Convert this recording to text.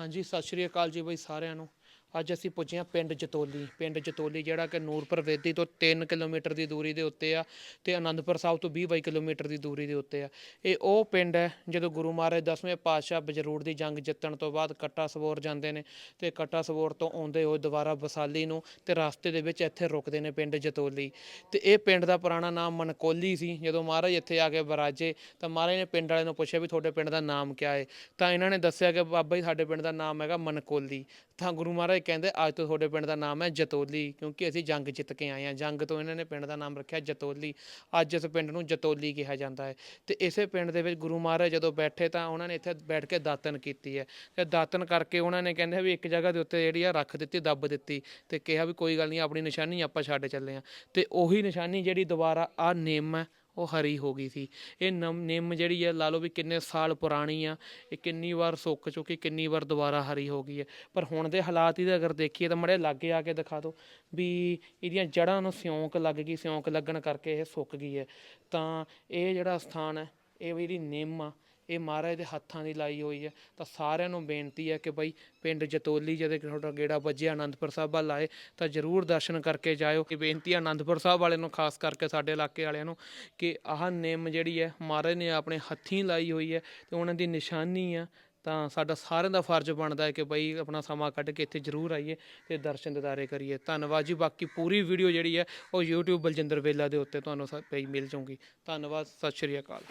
ਹਾਂਜੀ ਸਤਿ ਸ਼੍ਰੀ ਅਕਾਲ ਜੀ ਬਈ ਸਾਰਿਆਂ ਨੂੰ। ਅੱਜ ਅਸੀਂ ਪੁੱਜੇ ਹਾਂ ਪਿੰਡ ਜਤੋਲੀ ਪਿੰਡ ਜਤੋਲੀ ਜਿਹੜਾ ਕਿ ਨੂਰਪੁਰ ਵੇਦੀ ਤੋਂ 3 ਕਿਲੋਮੀਟਰ ਦੀ ਦੂਰੀ ਦੇ ਉੱਤੇ ਆ ਤੇ ਆਨੰਦਪੁਰ ਸਾਹਿਬ ਤੋਂ 20 22 ਕਿਲੋਮੀਟਰ ਦੀ ਦੂਰੀ ਦੇ ਉੱਤੇ ਆ। ਇਹ ਉਹ ਪਿੰਡ ਹੈ ਜਦੋਂ ਗੁਰੂ ਮਹਾਰਾਜ ਦਸਵੇਂ ਪਾਤਸ਼ਾਹ ਬਜਰੂੜ ਦੀ ਜੰਗ ਜਿੱਤਣ ਤੋਂ ਬਾਅਦ ਕੱਟਾ ਸਵੋਰ ਜਾਂਦੇ ਨੇ ਤੇ ਕੱਟਾ ਸਵੋਰ ਤੋਂ ਆਉਂਦੇ ਹੋਏ ਦੁਬਾਰਾ ਵਸਾਲੀ ਨੂੰ ਤੇ ਰਸਤੇ ਦੇ ਵਿੱਚ ਇੱਥੇ ਰੁਕਦੇ ਨੇ ਪਿੰਡ ਜਤੋਲੀ। ਤੇ ਇਹ ਪਿੰਡ ਦਾ ਪੁਰਾਣਾ ਨਾਮ ਮਨਕੋਲੀ ਸੀ। ਜਦੋਂ ਮਹਾਰਾਜ ਇੱਥੇ ਆ ਕੇ ਬਰਾਜੇ ਤਾਂ ਮਹਾਰਾਜ ਨੇ ਪਿੰਡ ਵਾਲਿਆਂ ਨੂੰ ਪੁੱਛਿਆ ਵੀ ਤੁਹਾਡੇ ਪਿੰਡ ਦਾ ਨਾਮ ਕੀ ਹੈ ਤਾਂ ਇਹਨਾਂ ਨੇ ਦੱਸਿਆ ਕਿ ਬਾਬਾ ਜੀ ਸਾਡੇ ਪਿੰਡ ਦਾ ਨਾਮ ਹੈਗਾ ਮਨਕੋਲੀ। ਤਾਂ ਗੁਰੂ ਮਹਾਰਾਜ ਕਹਿੰਦੇ, ਅੱਜ ਤੋਂ ਤੁਹਾਡੇ ਪਿੰਡ ਦਾ ਨਾਮ ਹੈ ਜਤੋਲੀ, ਕਿਉਂਕਿ ਅਸੀਂ ਜੰਗ ਜਿੱਤ ਕੇ ਆਏ ਹਾਂ। ਜੰਗ ਤੋਂ ਇਹਨਾਂ ਨੇ ਪਿੰਡ ਦਾ ਨਾਮ ਰੱਖਿਆ ਜਤੋਲੀ। ਅੱਜ ਇਸ ਪਿੰਡ ਨੂੰ ਜਤੋਲੀ ਕਿਹਾ ਜਾਂਦਾ ਹੈ। ਤੇ ਇਸੇ ਪਿੰਡ ਦੇ ਵਿੱਚ ਗੁਰੂ ਮਹਾਰਾਜ ਜਦੋਂ ਬੈਠੇ ਤਾਂ ਉਹਨਾਂ ਨੇ ਇੱਥੇ ਬੈਠ ਕੇ ਦਾਤਨ ਕੀਤੀ ਹੈ। ਤੇ ਦਾਤਨ ਕਰਕੇ ਉਹਨਾਂ ਨੇ ਕਹਿੰਦੇ ਵੀ ਇੱਕ ਜਗ੍ਹਾ ਦੇ ਉੱਤੇ ਜਿਹੜੀ ਆ ਰੱਖ ਦਿੱਤੀ, ਦੱਬ ਦਿੱਤੀ ਤੇ ਕਿਹਾ ਵੀ ਕੋਈ ਗੱਲ ਨਹੀਂ, ਆਪਣੀ ਨਿਸ਼ਾਨੀ ਆਪਾਂ ਛੱਡ ਚੱਲੇ ਆ ਤੇ ਉਹੀ ਨਿਸ਼ਾਨੀ ਜਿਹੜੀ ਦੁਬਾਰਾ ਆ ਨਿੰਮ ਹੈ ਉਹ ਹਰੀ ਹੋ ਗਈ ਸੀ। ਇਹ ਨਮ- ਨਿੰਮ ਜਿਹੜੀ ਹੈ ਲਾ ਲਓ ਵੀ ਕਿੰਨੇ ਸਾਲ ਪੁਰਾਣੀ ਆ, ਇਹ ਕਿੰਨੀ ਵਾਰ ਸੁੱਕ ਚੁੱਕੀ, ਕਿੰਨੀ ਵਾਰ ਦੁਬਾਰਾ ਹਰੀ ਹੋ ਗਈ ਹੈ। ਪਰ ਹੁਣ ਦੇ ਹਾਲਾਤ ਇਹਦੇ ਅਗਰ ਦੇਖੀਏ ਤਾਂ ਮੜੇ ਲਾਗੇ ਆ ਕੇ ਦਿਖਾ ਦਿਓ ਵੀ ਇਹਦੀਆਂ ਜੜ੍ਹਾਂ ਨੂੰ ਸਿਉਂਕ ਲੱਗ ਗਈ, ਸਿਉਂਕ ਲੱਗਣ ਕਰਕੇ ਇਹ ਸੁੱਕ ਗਈ ਹੈ। ਤਾਂ ਇਹ ਜਿਹੜਾ ਸਥਾਨ ਹੈ, ਇਹ ਵੀ ਜਿਹੜੀ ਨਿੰਮ ਆ ਇਹ ਮਹਾਰਾਜ ਦੇ ਹੱਥਾਂ ਦੀ ਲਾਈ ਹੋਈ ਹੈ। ਤਾਂ ਸਾਰਿਆਂ ਨੂੰ ਬੇਨਤੀ ਹੈ ਕਿ ਬਈ ਪਿੰਡ ਜਤੋਲੀ ਜਦੋਂ ਤੁਹਾਡਾ ਗੇੜਾ ਵੱਜਿਆ, ਆਨੰਦਪੁਰ ਸਾਹਿਬ ਵੱਲ ਆਏ, ਤਾਂ ਜਰੂਰ ਦਰਸ਼ਨ ਕਰਕੇ ਜਾਇਓ। ਇਹ ਬੇਨਤੀ ਹੈ ਆਨੰਦਪੁਰ ਸਾਹਿਬ ਵਾਲਿਆਂ ਨੂੰ, ਖਾਸ ਕਰਕੇ ਸਾਡੇ ਇਲਾਕੇ ਵਾਲਿਆਂ ਨੂੰ, ਕਿ ਆਹ ਨਿੰਮ ਜਿਹੜੀ ਹੈ, ਮਹਾਰਾਜ ਨੇ ਆਪਣੇ ਹੱਥੀਂ ਲਾਈ ਹੋਈ ਹੈ ਤੇ ਉਹਨਾਂ ਦੀ ਨਿਸ਼ਾਨੀ ਆ। ਤਾਂ ਸਾਡਾ ਸਾਰਿਆਂ ਦਾ ਫਰਜ਼ ਬਣਦਾ ਹੈ ਕਿ ਬਈ ਆਪਣਾ ਸਮਾਂ ਕੱਢ ਕੇ ਇੱਥੇ ਜਰੂਰ ਆਈਏ ਤੇ ਦਰਸ਼ਨ ਦਿਦਾਰੇ ਕਰੀਏ। ਧੰਨਵਾਦ ਜੀ। ਬਾਕੀ ਪੂਰੀ ਵੀਡੀਓ ਜਿਹੜੀ ਹੈ, ਉਹ YouTube ਬਲਜਿੰਦਰ ਵੇਲਾ ਦੇ ਉੱਤੇ ਤੁਹਾਨੂੰ ਸ- ਪਈ ਮਿਲ ਜਾਊਗੀ। ਧੰਨਵਾਦ। ਸਤਿ ਸ਼੍ਰੀ ਅਕਾਲ।